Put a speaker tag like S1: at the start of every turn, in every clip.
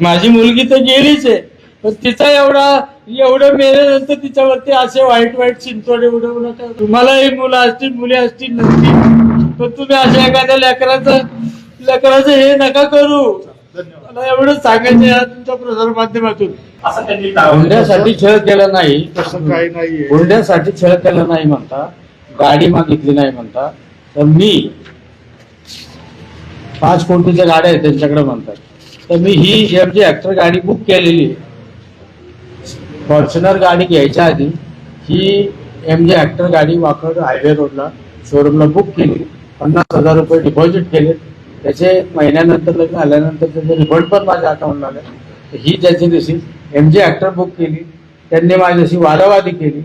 S1: माझी मुलगी तर गेलीच आहे. पण तिचा एवढा एवढं मेल्यानंतर तिच्यावरती असे वाईट वाईट चिंतवड एवढं नका. तुम्हालाही मुलं असतील मुली असतील नसतील पण तुम्ही अशा एखाद्या लेकराचं लेकराचं हे नका करू. मला एवढं सांगायचं या तुमच्या प्रसार माध्यमातून.
S2: असं त्यांनी दावा
S1: हुंड्यासाठी छळ केला नाही.
S3: तसं काही नाहीये.
S1: हुंड्यासाठी छळ केला नाही म्हणता. गाडी मागितली नाही म्हणता. तर मी पाच कोटीच्या गाड्या आहेत त्यांच्याकडे म्हणतात. तर मी ही एम जी ऍक्टर गाडी बुक केलेली. आहे फॉर्च्युनर गाडी घ्यायच्या आधी ही एम जी ऍक्टर गाडी वाकड हायवे रोडला शोरूमला बुक केली. पन्नास हजार रुपये डिपॉझिट केले. त्याचे महिन्यानंतर लग्न आल्यानंतर त्याचे रिफंड पण माझ्या अकाउंटला आले. तर ही त्याची receipt M G actor book केली. त्यांनी माझ्याशी वादावादी केली.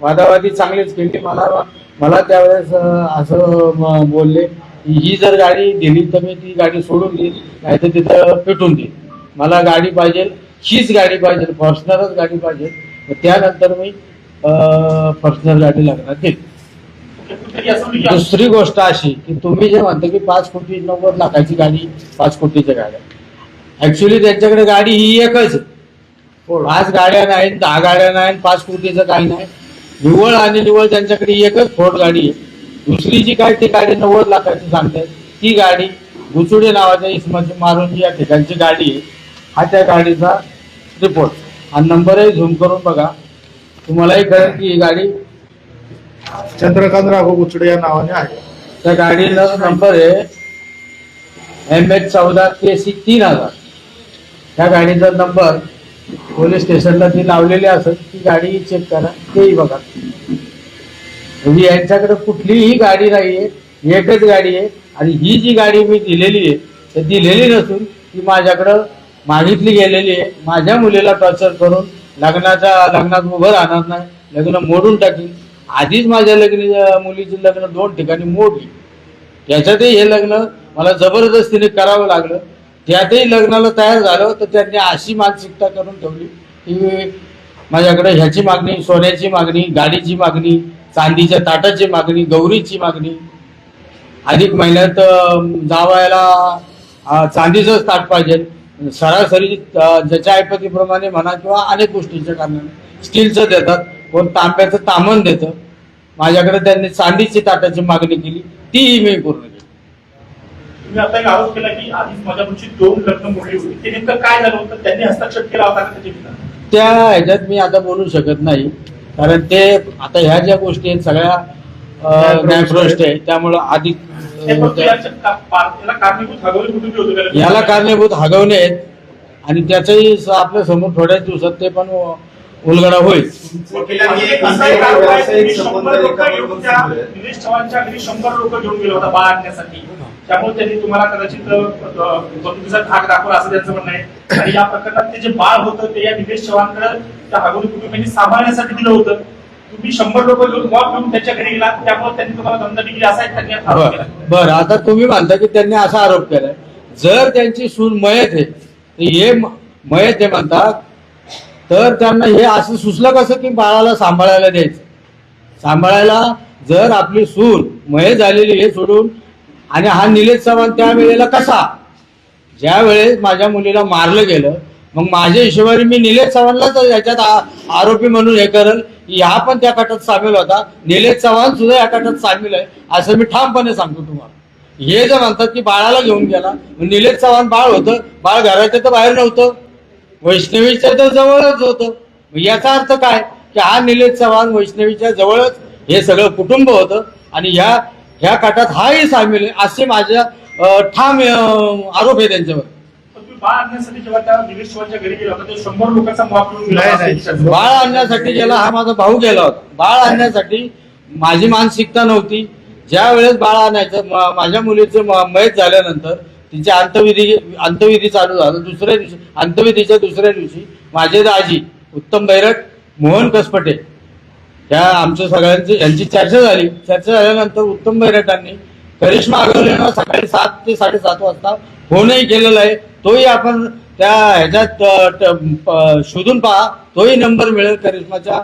S1: वादावादी चांगलीच केली. मला मला त्यावेळेस असं बोलले ही जर गाडी दिली तर मी ती गाडी सोडून देईन नाहीतर तिथं पेटून देईन. मला गाडी पाहिजे हीच गाडी पाहिजे फॉर्च्युनरच गाडी पाहिजे. त्यानंतर मी फॉर्च्युनर गाडी लागणार
S2: देईल
S1: दुसरी गोष्ट अशी की तुम्ही जे म्हणता की पाच कोटी नव्वद लाखाची गाडी पाच कोटीच्या गाड्या ऍक्च्युली त्यांच्याकडे गाडी ही एकच पाच गाड्या नाहीत दहा गाड्या नाहीत पाच कोटीचं काही नाही. निव्वळ आणि निव्वळ त्यांच्याकडे एकच फोर्ड गाडी आहे. दुसरी जी काय ती गाडी नव्वद लाखाची सांगतात ती गाडी गुचुडे नावाच्या इसमाची मारून जी या ठिकाणची गाडी आहे. हा त्या गाडीचा रिपोर्ट हा नंबरही झूम करून बघा. तुम्हालाही कळेल की ही गाडी
S3: चंद्रकांत राघव गुचडे या नावाने आहे.
S1: त्या गाडीचा नंबर आहे एम एच चौदा के सी तीन हजार. त्या गाडीचा नंबर पोलीस स्टेशनला ती लावलेली असेल ती गाडी चेक करा तेही बघा. म्हणजे यांच्याकडे कुठलीही गाडी नाहीये एकच गाडी आहे. आणि ही जी गाडी मी दिलेली आहे तर दिलेली नसून ती माझ्याकडं मागितली गेलेली आहे. माझ्या मुलीला टॉर्चर करून लग्नाचा लग्नात उभं राहणार नाही लग्न मोडून टाकीन. आधीच माझ्या लग्न मुलीची लग्न दोन ठिकाणी मोडली. त्याच्यातही हे लग्न मला जबरदस्तीने करावं लागलं. त्यातही लग्नाला तयार झालं तर त्यांनी अशी मानसिकता करून ठेवली की माझ्याकडे ह्याची मागणी सोन्याची मागणी गाडीची मागणी चांदीच्या ताटाची मागणी गौरीची मागणी. अधिक महिन्यात जावायला अं, चांदीचंच ताट पाहिजे. सरासरी ज्याच्या ऐपतीप्रमाणे म्हणा किंवा अनेक गोष्टींच्या कारणाने स्टीलचं देतात कोण तांब्याचं तामण देतं. माझ्याकडे त्यांनी चांदीची ताटाची मागणी केली तीही मी पूर्ण केली.
S2: तुम्ही आता एक आरोप केला की आधीच माझ्या मुलीची दोन लग्न मोडली होती. ते नेमकं काय झालं होतं? त्यांनी हस्तक्षेप केला होता का?
S1: त्या ह्याच्यात मी आता बोलू शकत नाही. कारण ते आता ह्या ज्या गोष्टी आहेत सगळ्या अं, न्यायप्रविष्ट आहे त्यामुळं अधिक
S2: याला कारणीभूत
S1: हगवणे आहेत. आणि त्याचंही आपल्यासमोर थोड्याच दिवसात ते पण उलगडा होईल.
S2: शंभर लोक घेऊन शंभर लोक गेले होता बाळ आणण्यासाठी त्यामुळे त्यांनी तुम्हाला कदाचित बंदुकीचा धाक दाखवला असं त्यांचं म्हणणं आहे. आणि या प्रकरणात ते जे बाळ होतं ते या निलेश चव्हाणकडे त्या हगवली कुटुंबियांनी सांभाळण्यासाठी दिलं होतं. तुम्ही शंभर लोक घेऊन मॉब घेऊन त्यांच्या घरी गेला त्यामुळे त्यांनी तुम्हाला दंड दिली असा एक त्यांनी आरोप केला.
S1: आता तुम्ही म्हणता की त्यांनी असा आरोप केलाय. जर त्यांची सून मयत आहे तर हे मयत आहे म्हणतात तर त्यांना हे असं सुचलं कसं की बाळाला सांभाळायला द्यायचं? सांभाळायला जर आपली सून मयत झालेली हे सोडून आणि हा निलेश चव्हाण त्यावेळेला कसा? ज्या वेळेस माझ्या मुलीला मारलं गेलं मग माझ्या हिशोबाने मी निलेश चव्हाणलाच याच्यात आरोपी म्हणून हे करल. हा पण त्या कटात सामील होता. निलेश चव्हाण सुद्धा या कटात सामील आहे असं मी ठामपणे सांगतो तुम्हाला. हे जे म्हणतात की बाळाला घेऊन गेला मग निलेश चव्हाण बाळ होतं. बाळ घराच्या तर बाहेर नव्हतं. वैष्णवीच्या तर जवळच होतं. मग याचा अर्थ काय? की हा निलेश चव्हाण वैष्णवीच्या जवळच हे सगळं कुटुंब होतं. आणि ह्या ह्या काटात हाही सामील आहे असे माझ्या ठाम आरोप आहे त्यांच्यावर.
S2: बाळ आणण्यासाठी जेव्हा त्या घरी गेला होता ते शंभर लोकांचा घेऊन
S1: बाळ आणण्यासाठी गेला हा माझा भाऊ गेला होता. बाळ आणण्यासाठी माझी मानसिकता नव्हती. ज्या वेळेस बाळ आणायचं माझ्या मुलीचं मयत झाल्यानंतर तिचे अंतविधी अंतविधी चालू झालं. दुसऱ्या दिवशी अंतविधीच्या दुसऱ्या दिवशी माझे दाजी उत्तम बैरट मोहन कसपटे त्या आमच्या सगळ्यांची यांची चर्चा झाली. चर्चा झाल्यानंतर उत्तम बैरटांनी करिश्मा अगरवालना सकाळी सात ते साडेसात वाजता फोनही केलेला आहे. तोही आपण त्या ह्याच्यात शोधून पहा. तोही नंबर मिळेल करिश्माच्या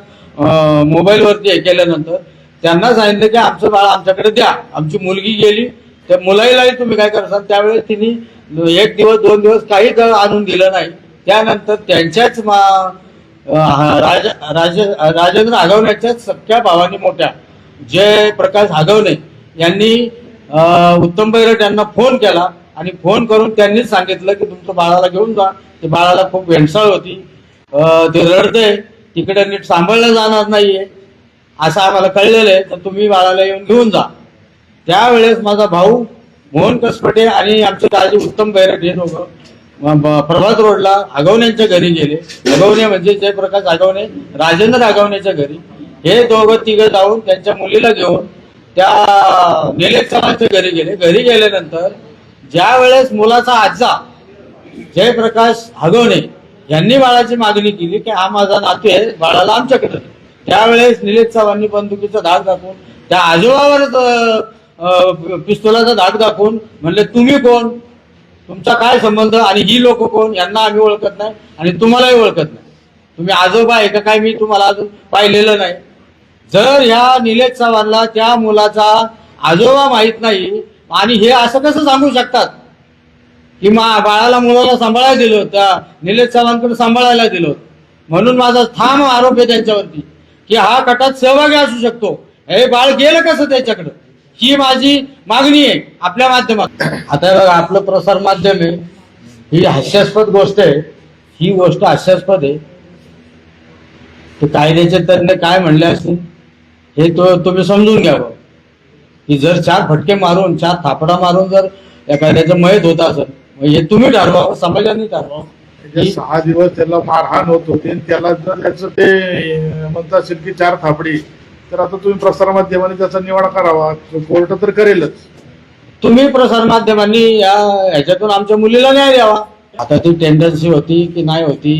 S1: मोबाईलवरती हे केल्यानंतर. त्यांना सांगितलं की आमचं बाळ आमच्याकडे द्या. आमची मुलगी गेली. त्या मुलाईलाही तुम्ही काय करसाल? त्यावेळेस तिने एक दिवस दोन दिवस काहीच आणून दिलं नाही. त्यानंतर त्यांच्याच मा- राज राज राजेंद्र आगवण्याच्या सख्या भावानी मोठ्या. जयप्रकाश आगवणे यांनी उत्तम बैरट यांना फोन केला आणि फोन करून त्यांनीच सांगितलं की तुमचं बाळाला घेऊन जा. ते बाळाला खूप भेंडसाळ होती. ते रडते. तिकडे नीट सांभाळलं जाणार नाहीये. असं आम्हाला कळलेलं आहे. तर तुम्ही बाळाला येऊन घेऊन जा. त्यावेळेस माझा भाऊ मोहन कसपटे आणि आमचे दाजी उत्तम बैरट हे दोघं प्रभात रोडला आगवण्यांच्या घरी गेले. आगवणे म्हणजे जयप्रकाश आगवणे राजेंद्र आगवण्याच्या घरी. हे दोघं तिघं जाऊन त्यांच्या मुलीला घेऊन त्या निलेश घरी गेले. घरी गेल्यानंतर ज्या वेळेस मुलाचा आजा जयप्रकाश हगवणे यांनी बाळाची मागणी केली की हा माझा नातू आहे बाळाला आमच्याकडे त्यावेळेस निलेश चव्हाणनी बंदुकीचा धाक दाखवून त्या आजोबावरच पिस्तोलाचा पिस्तुलाचा धाक दाखवून म्हणले तुम्ही कोण? तुमचा काय संबंध आणि ही लोक कोण यांना आम्ही ओळखत नाही आणि तुम्हालाही ओळखत नाही. तुम्ही आजोबा आहे का काय मी तुम्हाला अजून पाहिलेलं नाही. जर ह्या निलेश चव्हाणला त्या मुलाचा आजोबा माहीत नाही आणि हे असं कसं सांगू शकतात? की मा बाळाला मुलाला सांभाळायला दिलं होतं त्या निलेश चव्हाणकडे सांभाळायला दिलं होतं. म्हणून माझा ठाम आरोप आहे त्यांच्यावरती की हा कटात सहभागी असू शकतो. हे बाळ गेलं कसं त्याच्याकडं? ही माझी मागणी आहे आपल्या माध्यमात. आता हे बघा आपलं प्रसार माध्यम आहे ही हास्यास्पद गोष्ट आहे. ही गोष्ट हास्यास्पद आहे. ते कायद्याचे तज्ञ काय म्हणले असतील हे तो तुम्ही समजून घ्यावं की जर चार फटके मारून चार थापडा मारून जर एखाद्याचं मयत होत असेल हे तुम्ही ठरवावं समाजाने ठरवावं
S3: जे
S1: ही-
S3: सहा दिवस त्याला मारहाण होत होती आणि त्याला जर त्याचं ते अं, म्हणत असेल की चार थापडी तर आता तुम्ही प्रसारमाध्यमांनी त्याचा निवाडा करावा. कोर्ट तर करेलच.
S1: तुम्ही प्रसार माध्यमांनी या ह्याच्यातून आमच्या मुलीला न्याय द्यावा. आता ती टेंडन्सी होती की नाही होती?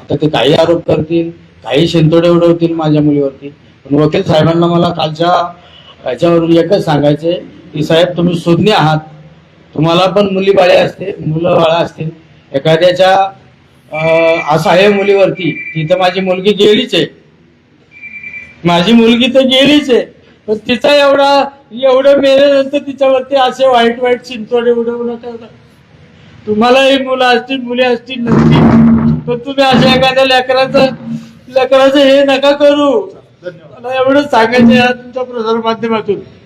S1: आता ते काही आरोप करतील काही शिंतोडे उडवतील माझ्या मुलीवरती. पण वकील साहेबांना मला कालच्या ह्याच्यावरून एकच सांगायचे की साहेब तुम्ही सुज्ञ आहात. तुम्हाला पण मुली बाळे असते मुलं बाळा असतील. एखाद्याच्या असं असहाय्य मुलीवरती. ती तर माझी मुलगी गेलीच आहे. माझी मुलगी तर गेलीच आहे. पण तिचा एवढा एवढं मेल्यानंतर तिच्यावरती असे वाईट वाईट चिंतोडे उडवू नका. तुम्हालाही मुलं असतील मुली असतील नसतील. पण तुम्ही अशा एखाद्या लेकराचं लेकराचं हे नका करू. मला एवढंच सांगायचं या तुमच्या प्रसार माध्यमातून